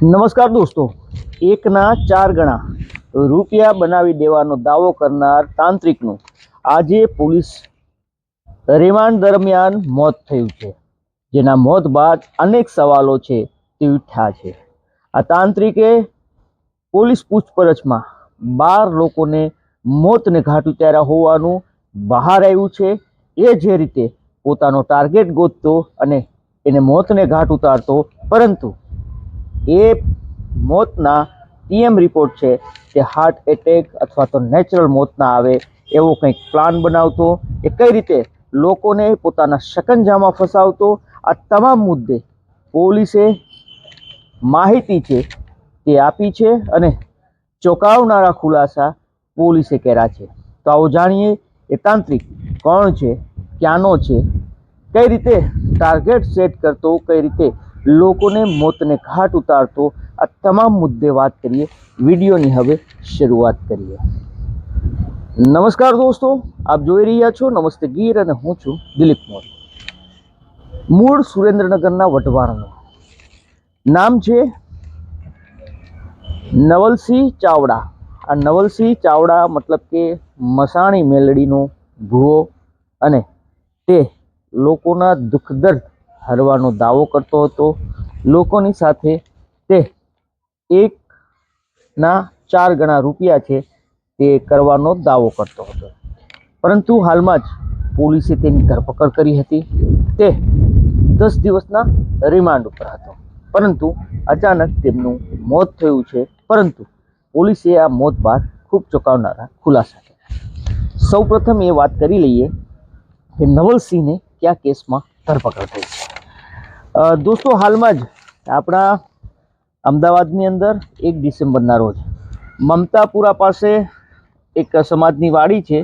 નમસ્કાર દોસ્તો, એકના ચાર ગણા રૂપિયા બનાવી દેવાનો દાવો કરનાર તાંત્રિકનું આજે પોલીસ રિમાન્ડ દરમિયાન મોત થયું છે. જેના મોત બાદ અનેક સવાલો છે તે ઉઠ્યા છે. આ તાંત્રિકે પોલીસ પૂછપરછમાં બાર લોકોને મોતને ઘાટ ઉતાર્યા હોવાનું બહાર આવ્યું છે. એ જે રીતે પોતાનો ટાર્ગેટ ગોતતો અને એને મોતને ઘાટ ઉતારતો, પરંતુ એ મોતના પીએમ રિપોર્ટ છે તે હાર્ટ એટેક અથવા તો નેચરલ મોત ના આવે એવો કંઈક પ્લાન બનાવતો, એ કઈ રીતે લોકોને પોતાના શકંજામાં ફસાવતો, આ તમામ મુદ્દે પોલીસે માહિતી છે તે આપી છે અને ચોંકાવનારા ખુલાસા પોલીસે કર્યા છે. તો આવો જાણીએ એ તાંત્રિક કોણ છે, ક્યાંનો છે, કઈ રીતે ટાર્ગેટ સેટ કરતો, કઈ રીતે લોકોને મોતને ઘાટ ઉતારતો આ તમામ મુદ્દે વાત કરીએ. વિડીયોની હવે શરૂઆત કરીએ. નમસ્કાર દોસ્તો, આપ જોઈ રહ્યા છો નમસ્તે ગીર અને હું છું દિલીપ મોદી મૂળ સુરેન્દ્રનગરના વટવાણનું નામ છે નવલસિંહ ચાવડા. આ નવલસિંહ ચાવડા મતલબ કે મસાણી મેલડીનો ભૂવો અને તે લોકોના દુઃખ દર્દ હરવાનો દાવો કરતો હતો. લોકોની સાથે તે એકના ચાર ગણા રૂપિયા છે તે કરવાનો દાવો કરતો હતો. પરંતુ હાલમાં જ પોલીસે તેની ધરપકડ કરી હતી. તે દસ દિવસના રિમાન્ડ ઉપર હતો. પરંતુ અચાનક તેમનું મોત થયું છે. પરંતુ પોલીસે આ મોત બાદ ખૂબ ચોંકાવનારા ખુલાસા કર્યા. સૌપ્રથમ એ વાત કરી લઈએ કે નવલસિંહને કયા કેસમાં ધરપકડ થઈ છે. દોસ્તો, હાલમાં જ આપણા અમદાવાદની અંદર એક ડિસેમ્બરના રોજ મમતાપુરા પાસે એક સમાજની વાડી છે.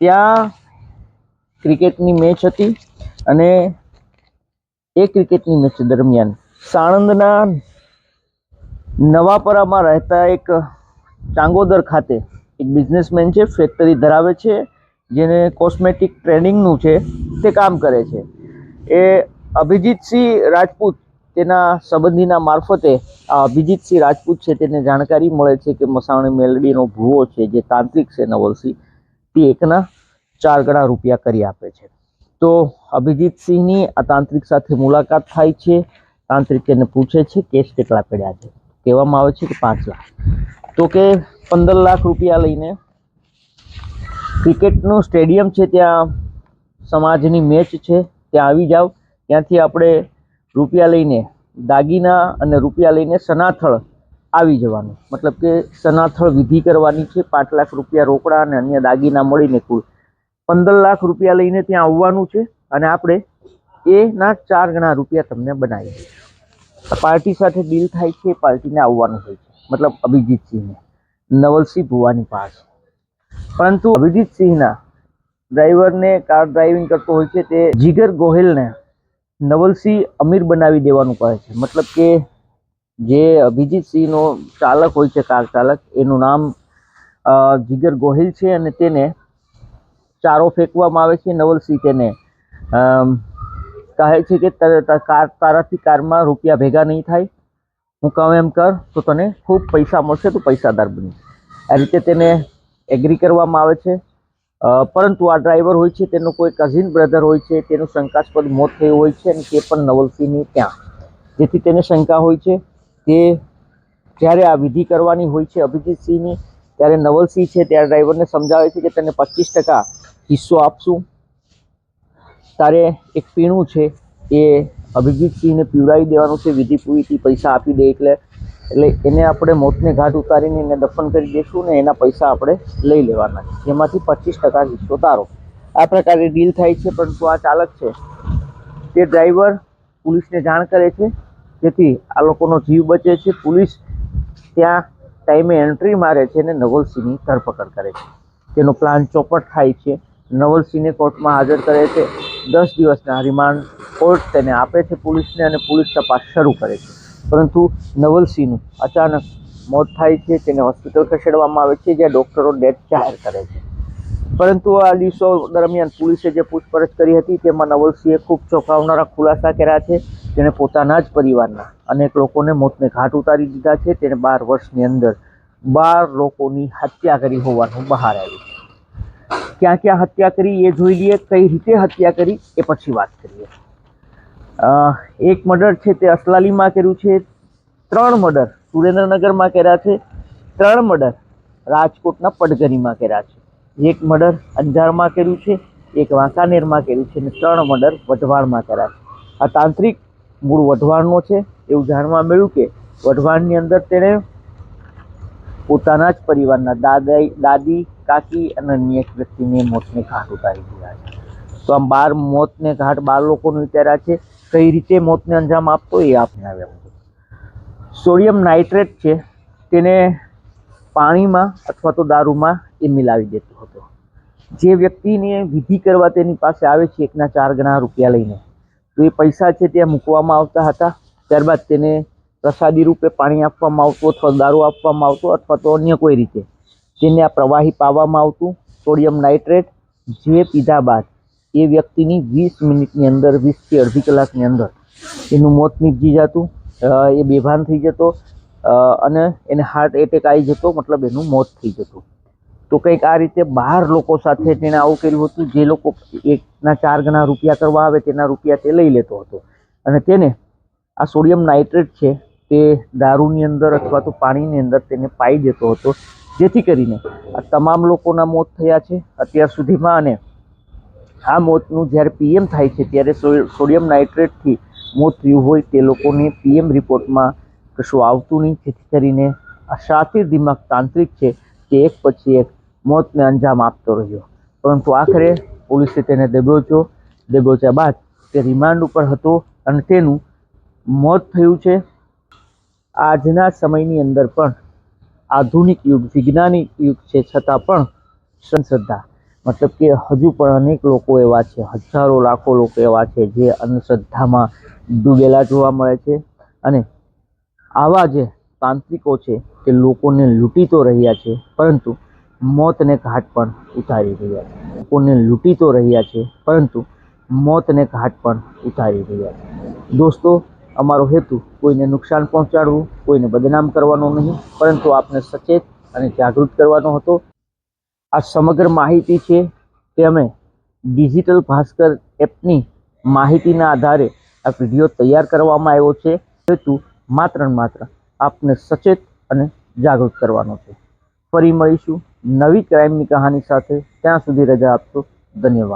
ત્યાં ક્રિકેટની મેચ હતી અને એ ક્રિકેટની મેચ દરમિયાન સાણંદના નવાપરામાં રહેતા એક ચાંગોદર ખાતે એક બિઝનેસમેન છે, ફેક્ટરી ધરાવે છે, જેને કોસ્મેટિક ટ્રેનિંગનું છે, તે કામ કરે છે. એ અભિજીતસિંહ રાજપૂત તેના સંબંધીના મારફતે આ અભિજીતસિંહ રાજપૂત છે તેને જાણકારી મળે છે કે મસાણી મેલડીનો ભૂવો છે જે તાંત્રિક છે નવલસિંહ તે એકના ચાર ગણા રૂપિયા કરી આપે છે. તો અભિજીતસિંહની આ તાંત્રિક સાથે મુલાકાત થાય છે. તાંત્રિક તેને પૂછે છે, કેસ કેટલા પડ્યા છે? કહેવામાં આવે છે કે પાંચ લાખ. તો કે પંદર લાખ રૂપિયા લઈને ક્રિકેટનું સ્ટેડિયમ છે ત્યાં, સમાજની મેચ છે, ત્યાં આવી જાવ ત્યાંથી આપણે રૂપિયા લઈને દાગીના અને રૂપિયા લઈને સનાથળ આવી જવાનું. મતલબ કે સનાથળ વિધિ કરવાની છે, પાંચ લાખ રૂપિયા રોકડા અને અન્ય દાગીના મળીને કુલ પંદર લાખ રૂપિયા લઈને ત્યાં આવવાનું છે અને આપણે એના ચાર ગણા રૂપિયા તમને બનાવીએ. પાર્ટી સાથે ડીલ થાય છે એ પાર્ટીને આવવાનું હોય છે. મતલબ અભિજીતસિંહને. નવલસિંહ ભુવાની પાસે. પરંતુ અભિજીતસિંહના ડ્રાઈવરને કાર ડ્રાઇવિંગ કરતો હોય છે તે જીગર ગોહિલને નવલસિંહ અમીર બનાવી દેવાનું કહે છે. મતલબ કે જે અભિજીતસિંહનો ચાલક હોય છે કાર ચાલક, એનું નામ જીગર ગોહિલ છે અને તેને ચારો ફેંકવામાં આવે છે. નવલસિંહ તેને કહે છે કે કાર, તારાથી કારમાં રૂપિયા ભેગા નહીં થાય. હું કહું એમ કર, તો તને ખૂબ પૈસા મળશે, તું પૈસાદાર બની આ રીતે તેને એગ્રી કરવામાં આવે છે. પરંતુ આ ડ્રાઈવર હોય છે, તેનો કોઈ કઝિન બ્રધર હોય છે, તેનું શંકાસ્પદ મોત થયું હોય છે અને તે પણ નવલસિંહની ત્યાં. જેથી તેને શંકા હોય છે કે જ્યારે આ વિધિ કરવાની હોય છે અભિજીતસિંહની, ત્યારે નવલસિંહ છે ત્યારે ડ્રાઈવરને સમજાવે છે કે તને પચીસ ટકા હિસ્સો આપશું. તારે એક પીણું છે એ અભિજીતસિંહને પીવડાવી દેવાનું છે, વિધિ પૂરીથી પૈસા આપી દે એટલે એટલે એને આપણે મોતને ઘાટ ઉતારીને એને દફન કરી દઈશું ને એના પૈસા આપણે લઈ લેવાના જેમાંથી પચીસ ટકા હિસ્સો તારો. આ પ્રકારે ડીલ થાય છે, પરંતુ આ ચાલક છે. તે ડ્રાઈવર પોલીસને જાણ કરે છે. જેથી આ લોકોનો જીવ બચે છે. પોલીસ ત્યાં ટાઈમે એન્ટ્રી મારે છે અને નવલસિંહની ધરપકડ કરે છે. તેનો પ્લાન ચોપટ થાય છે. નવલસિંહને કોર્ટમાં હાજર કરે છે. દસ દિવસના રિમાન્ડ કોર્ટ તેને આપે છે પોલીસને અને પોલીસ તપાસ શરૂ કરે છે. પરંતુ નવલસિંહનું અચાનક મોત થાય છે, તેને હોસ્પિટલ ખસેડવામાં આવે છે, જ્યાં ડૉક્ટરો ડેથ જાહેર કરે છે. પરંતુ આ દિવસો દરમિયાન પોલીસે જે પૂછપરછ કરી હતી, તેમાં નવલસિંહે ખૂબ ચોંકાવનારા ખુલાસા કર્યા છે. તેણે પોતાના જ પરિવારના અનેક લોકોને મોતને ઘાટ ઉતારી દીધા છે. તેણે બાર વર્ષની અંદર બાર લોકોની હત્યા કરી હોવાનું બહાર આવ્યું ક્યાં ક્યાં હત્યા કરી એ જોઈ લઈએ. કઈ રીતે હત્યા કરી એ પછી વાત કરીએ. એક મર્ડર છે તે અસલાલીમાં કર્યું છે. ત્રણ મર્ડર સુરેન્દ્રનગરમાં કર્યા છે. ત્રણ મર્ડર રાજકોટના પડગરીમાં કર્યા છે. એક મર્ડર અંજારમાં કર્યું છે, એક વાંકાનેરમાં કર્યું છે અને ત્રણ મર્ડર વઢવાણમાં કર્યા છે. આ તાંત્રિક મૂળ વઢવાણનો છે. એવું જાણવા મળ્યું કે વઢવાણની અંદર તેણે પોતાના જ પરિવારના દાદાઈ, દાદી, કાકી અને અન્ય એક વ્યક્તિને મોતને ઘાટ ઉતારી દીધા છે. તો આમ બાર મોતને ઘાટ બાર લોકોને વિચાર્યા છે, કઈ રીતે મોતને અંજામ આપતો એ આપણે આવ્યા સોડિયમ નાઇટ્રેટ છે, તેને પાણીમાં અથવા તો દારૂમાં એ મિલાવી દેતો હતો. જે વ્યક્તિને વિધિ કરવા તેની પાસે આવે છે, એકના ચાર ગણા રૂપિયા લઈને, તો એ પૈસા છે ત્યાં મૂકવામાં આવતા હતા. ત્યારબાદ તેને પ્રસાદી રૂપે પાણી આપવામાં આવતું અથવા દારૂ આપવામાં આવતો અથવા તો અન્ય કોઈ રીતે. તેને આ પ્રવાહી પાવામાં આવતું સોડિયમ નાઇટ્રેટ જે પીધા બાદ એ વ્યક્તિની વીસ મિનિટની અંદર વીસથી અડધી કલાકની અંદર એનું મોત નીપજી જતું એ બેભાન થઈ જતો અને એને હાર્ટ એટેક આવી જતો, મતલબ એનું મોત થઈ જતું. તો કંઈક આ રીતે બાર લોકો સાથે તેણે આવું કર્યું હતું, જે લોકો એકના ચાર ગણા રૂપિયા કરવા આવે તેના રૂપિયા તે લઈ લેતો હતો. અને તેને આ સોડિયમ નાઇટ્રેટ છે તે દારૂની અંદર અથવા તો પાણીની અંદર તેને પાઈ દેતો હતો. જેથી કરીને આ તમામ લોકોના મોત થયા છે અત્યાર સુધીમાં અને આ મોતનું જ્યારે પીએમ થાય છે, ત્યારે સોડિયમ નાઇટ્રેટથી મોત થયું હોય તે લોકોને પીએમ રિપોર્ટમાં કશું આવતું નહીં. જેથી કરીને આ શાતિર દિમાગ તાંત્રિક છે તે એક પછી એક મોતને અંજામ આપતો રહ્યો. પરંતુ આખરે પોલીસે તેને દબોચ્યો. દબોચ્યા બાદ તે રિમાન્ડ ઉપર હતો અને તેનું મોત થયું છે. આજના સમયની અંદર પણ આધુનિક યુગ, વિજ્ઞાનિક યુગ છે, છતાં પણ અંધશ્રદ્ધા મતલબ કે હજુ પણ અનેક લોકો એવા છે, હજારો લાખો લોકો એવા છે જે અંધશ્રદ્ધામાં ડૂબેલા જોવા મળે છે અને આવા જે તાંત્રિકો છે તે લોકોને લૂંટી તો રહ્યા છે, પરંતુ મોતને ઘાટ પણ ઉતારી રહ્યા છે. લોકોને લૂંટી તો રહ્યા છે, પરંતુ મોતને ઘાટ પણ ઉતારી રહ્યા છે. દોસ્તો, અમારો હેતુ કોઈને નુકસાન પહોંચાડવું, કોઈને બદનામ કરવાનો નહીં, પરંતુ આપને સચેત અને જાગૃત કરવાનો હતો. આ સમગ્ર માહિતી છે તે અમે ડિજિટલ ભાસ્કર એપની માહિતીના આધારે આ વીડિયો તૈયાર કરવામાં આવ્યો છે. હેતુ માત્ર ને માત્ર આપને સચેત અને જાગૃત કરવાનો છે. ફરી મળીશું નવી ક્રાઇમની કહાની સાથે. ત્યાં સુધી રજા આપશો. ધન્યવાદ.